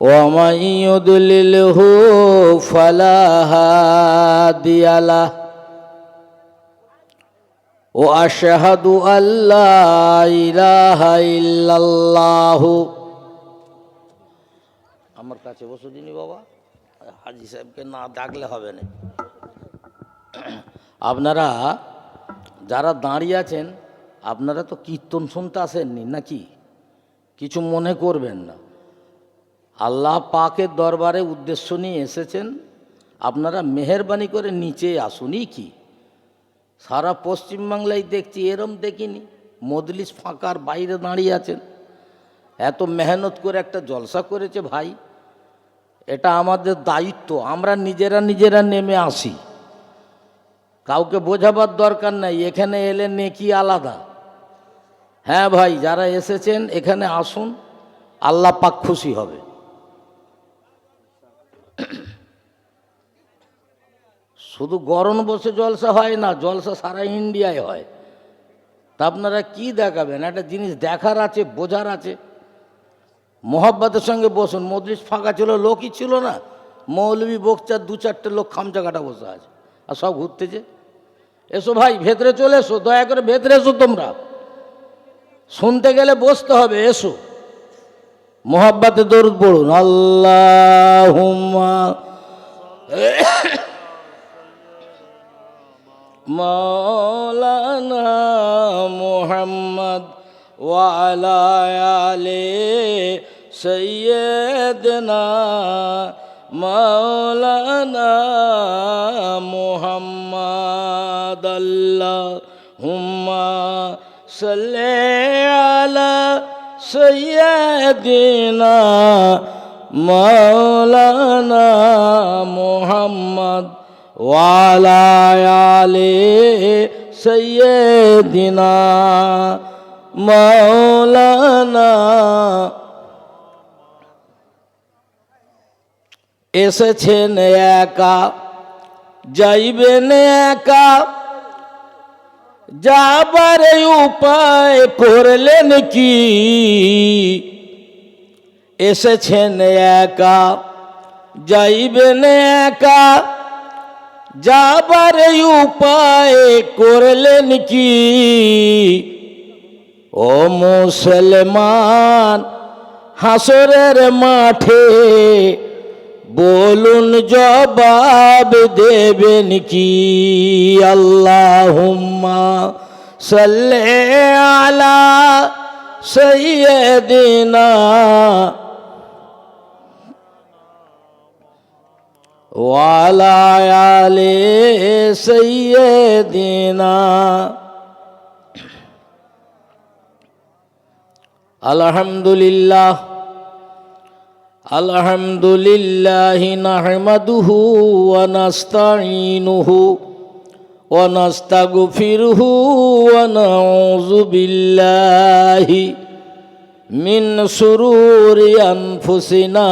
ومن يضلله فلا هادي له واشهد ان لا اله الا الله আমার কাছে বসে দিনি বাবা হাজি সাহেবকে না ডাকলে হবে না আপনারা যারা দাঁড়িয়ে আছেন আপনারা তো কীর্তন শুনতে আসেননি নাকি কিছু মনে করবেন না আল্লাহ পাকের দরবারে উদ্দেশ্য নিয়ে এসেছেন, আপনারা মেহরবানি করে নিচে আসুনই কি? সারা পশ্চিমবাংলায় দেখছি, এরম দেখিনি। মজলিস ফাঁকার বাইরে দাঁড়িয়ে আছেন। এত মেহনত করে একটা জলসা করেছে ভাই। এটা আমাদের দায়িত্ব, আমরা নিজেরা নিজেরা নেমে আসি। কাউকে বোঝাবার দরকার নাই, এখানে এলে নেকি আলাদা। হ্যাঁ ভাই, যারা এসেছেন, এখানে আসুন, আল্লাহ পাক খুশি হবে। শুধু গরম বসে জলসা হয় না, জলসা সারা ইন্ডিয়ায় হয়। তা আপনারা কি দেখাবেন? একটা জিনিস দেখার আছে, বোঝার আছে। মোহাব্বতের সঙ্গে বসুন, মজলিস ফাঁকা ছিল, লোকই ছিল না। মৌলবী বকচার দু চারটে লোক খামচা কাটা বসে আছে, আর সব ঘুরতেছে। এসো ভাই, ভেতরে চলে এসো, দয়া করে ভেতরে এসো তোমরা। শুনতে গেলে বসতে হবে, এসো। মোহাব্বতে দরুদ পড়ুন। আল্লাহ মৌলানা মোহাম্মদ ওয়ালা আলে সৈয়দনা মৌলানা মোহাম্মদ আল্লাহ হুম্মা সাল্লে আলা সৈয়দিনা মৌলানা মোহাম্মদ ওয়ালা আলে সৈয়দিনা মৌলানা এসেছেন একা যাইবেন একা যাবার উপায় করলেন কি এসেছেন একা যাইবেন একা যাবার উপায় করলেন কি? ও মুসলমান, হাসরের মাঠে বলুন জবাব দেবেন কি? আল্লাহুম্মা সাল্লে আলা সৈয়দিনা وعلى آل سيدنا. الحمد لله الحمد لله نحمده ونستعينه ونستغفره ونعوذ بالله من سرور أنفسنا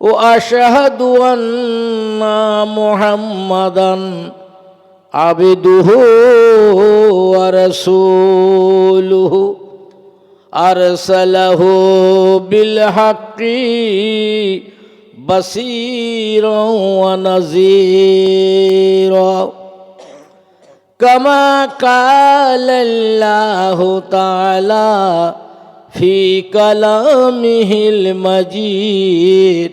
واشهد ان محمدا عبده ورسوله أرسله بالحق بصيرا ونذيرا كما قال الله تعالى في كلامه المجيد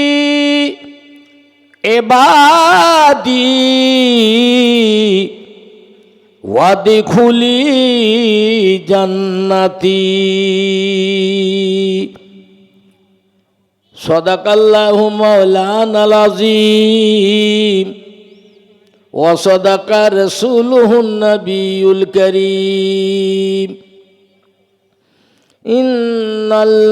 এবাদি ওয়াদিখুলি জান্নাতি। সদাকাল্লাহু মাওলানাল আযীম। ওয়া সাদাকা করিম। ইন্নাল্লাহা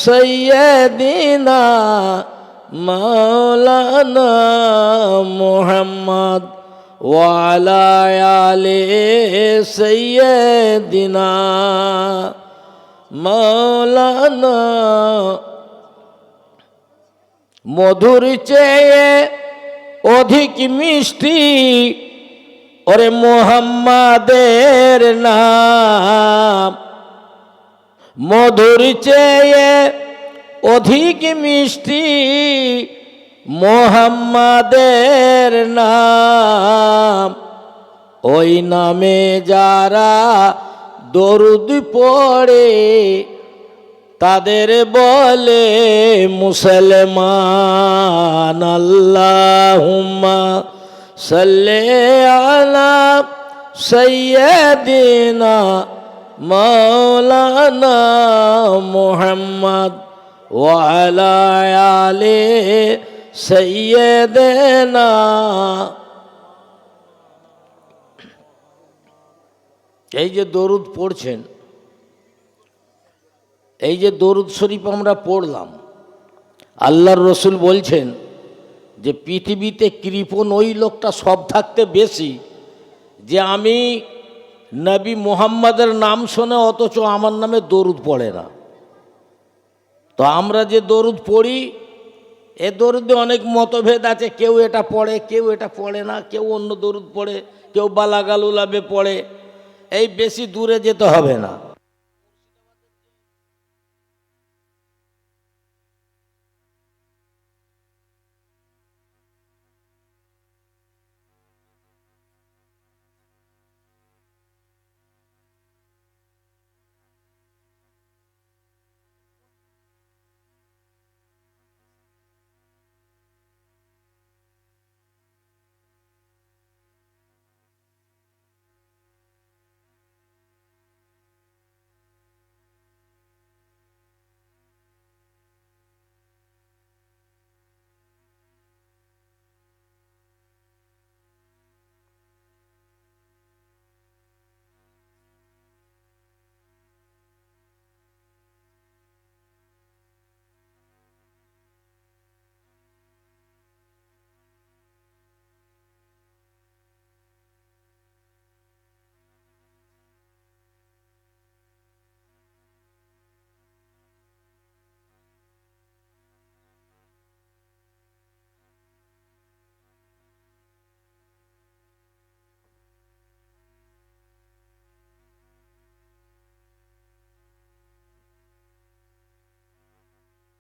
সৈয়দিনা মৌলানা মোহাম্মদ ওয়ালায়ালে সৈয়দিনা মৌলানা মধুর চেয়ে অধিক মিষ্টি ওরে মোহাম্মদের নাম। মধুর চেয়ে অধিক মিষ্টি মোহাম্মাদের নাম। ওই নামে যারা দরুদ পড়ে, তাদের বলে, মুসলমান আল্লাহুম্মা সাল্লি আলা সাইয়্যিদিনা মাওলানা মুহাম্মদ ওয়া আলা আলি এই যে দরুদ পড়ছেন, এই যে দরুদ শরীফ আমরা পড়লাম, আল্লাহর রসুল বলছেন যে পৃথিবীতে কৃপণ ওই লোকটা সব থাকতে বেশি যে আমি নবী মোহাম্মদের নাম শোনে অথচ আমার নামে দরুদ পড়ে না। তো আমরা যে দরুদ পড়ি, এ দরুদে অনেক মতভেদ আছে, কেউ এটা পড়ে, কেউ এটা পড়ে না, কেউ অন্য দরুদ পড়ে, কেউ বালাগালুলাবে পড়ে। এই বেশি দূরে যেতে হবে না।